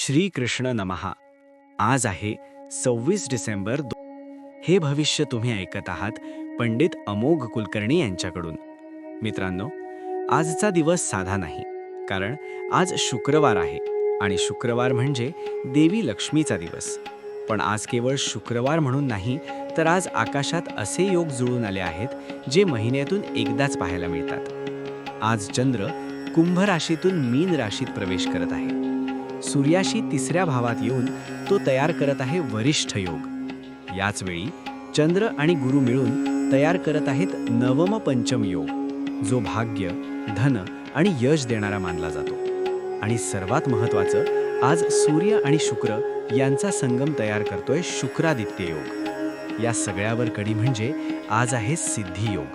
श्री कृष्ण नमहा आज आहे सव्वीस डिसेंबर दो हे भविष्य तुम्ही ऐकत आहात पंडित अमोघ कुलकर्णी यांच्याकडून. मित्रांनो आजचा दिवस साधा नाही कारण आज शुक्रवार आहे आणि शुक्रवार म्हणजे देवी लक्ष्मीचा दिवस. पण आज केवळ शुक्रवार म्हणून नाही तर आज आकाशात असे योग जुळून आले आहेत जे महिन्यातून एकदाच पाहायला मिळतात. आज चंद्र कुंभ राशीतून मीन राशीत प्रवेश करत आहे. सूर्याशी तिसऱ्या भावात येऊन तो तयार करत आहे वरिष्ठ योग. याच वेळी चंद्र आणि गुरु मिळून तयार करत आहेत नवम पंचम योग जो भाग्य धन आणि यश देणारा मानला जातो. आणि सर्वात महत्त्वाचं आज सूर्य आणि शुक्र यांचा संगम तयार करतोय शुक्रादित्य योग. या सगळ्यावर कडी म्हणजे आज आहे सिद्धी योग.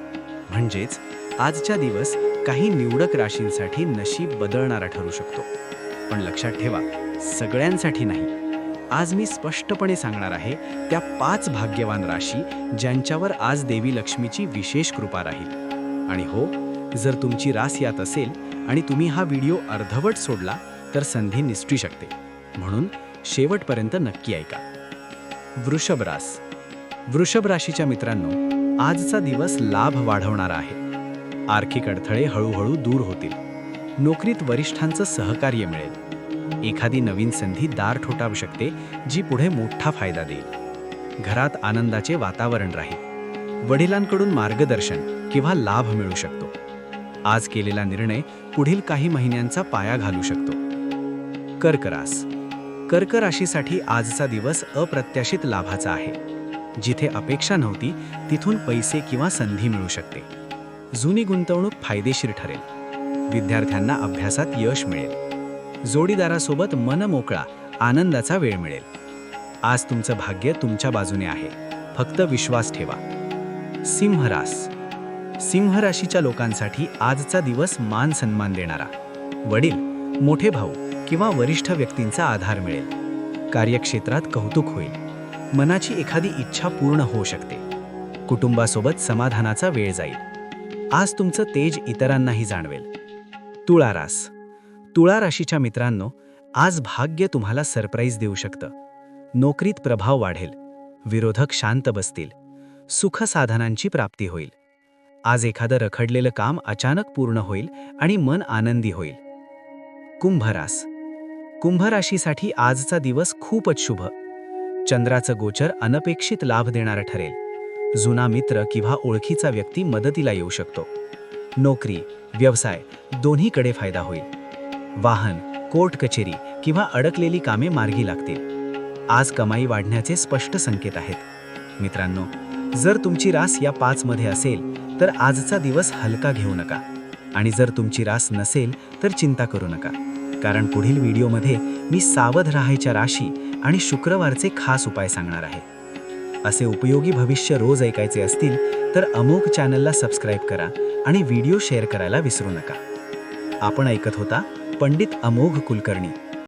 म्हणजेच आजच्या दिवस काही निवडक राशींसाठी नशीब बदलणारा ठरू शकतो. पण लक्षात ठेवा सगळ्यांसाठी नाही. आज मी स्पष्टपणे सांगणार आहे त्या पाच भाग्यवान राशी ज्यांच्यावर आज देवी लक्ष्मीची विशेष कृपा राहील. आणि हो जर तुमची रास यात असेल आणि तुम्ही हा व्हिडिओ अर्धवट सोडला तर संधी निसटू शकते. म्हणून शेवटपर्यंत नक्की ऐका. वृषभ रास. वृषभ राशीच्या मित्रांनो आजचा दिवस लाभ वाढवणारा आहे. आर्थिक अडथळे हळूहळू दूर होतील. नोकरीत वरिष्ठांचं सहकार्य मिळेल. एखादी नवीन संधी दार ठोठावू शकते जी पुढे मोठा फायदा देईल. घरात आनंदाचे वातावरण राहील. वडिलांकडून मार्गदर्शन किंवा लाभ मिळू शकतो. आज केलेला निर्णय पुढील काही महिन्यांचा पाया घालू शकतो. कर्करास. कर्क राशीसाठी आजचा दिवस अप्रत्याशित लाभाचा आहे. जिथे अपेक्षा नव्हती तिथून पैसे किंवा संधी मिळू शकते. जुनी गुंतवणूक फायदेशीर ठरेल. विद्यार्थ्यांना अभ्यासात यश मिळेल. जोडीदारासोबत मन मोकळा आनंदाचा वेळ मिळेल. आज तुमचं भाग्य तुमच्या बाजूने आहे. फक्त विश्वास ठेवा. सिंहरास. सिंहराशीच्या सिंह राशीच्या लोकांसाठी आजचा दिवस मान सन्मान देणारा. वडील मोठे भाऊ किंवा वरिष्ठ व्यक्तींचा आधार मिळेल. कार्यक्षेत्रात कौतुक होईल. मनाची एखादी इच्छा पूर्ण होऊ शकते. कुटुंबासोबत समाधानाचा वेळ जाईल. आज तुमचं तेज इतरांनाही जाणवेल. तुळारास तुळा राशीच्या मित्रांनो आज भाग्य तुम्हाला सरप्राईज देऊ शकतं. नोकरीत प्रभाव वाढेल. विरोधक शांत बसतील. सुखसाधनांची प्राप्ती होईल. आज एखादं रखडलेलं काम अचानक पूर्ण होईल आणि मन आनंदी होईल. कुंभरास कुंभ राशीसाठी आजचा दिवस खूपच शुभ. चंद्राचं गोचर अनपेक्षित लाभ देणारं ठरेल. जुना मित्र किंवा ओळखीचा व्यक्ती मदतीला येऊ शकतो. नोकरी व्यवसाय दोन्हीकडे फायदा होईल. वाहन कोर्ट कचेरी किंवा अडकलेली कामे मार्गी लागतील. आज कमाई वाढण्याचे स्पष्ट संकेत आहेत. मित्रांनो जर तुमची रास या पाचमध्ये असेल तर आजचा दिवस हलका घेऊ नका. आणि जर तुमची रास नसेल तर चिंता करू नका. कारण पुढील व्हिडिओमध्ये मी सावध राहायच्या राशी आणि शुक्रवारचे खास उपाय सांगणार आहे. असे उपयोगी भविष्य रोज ऐकायचे असतील तर अमोघ चॅनलला सबस्क्राईब करा आणि व्हिडिओ शेअर करायला विसरू नका. आपण ऐकत होता पंडित अमोघ कुलकर्णी.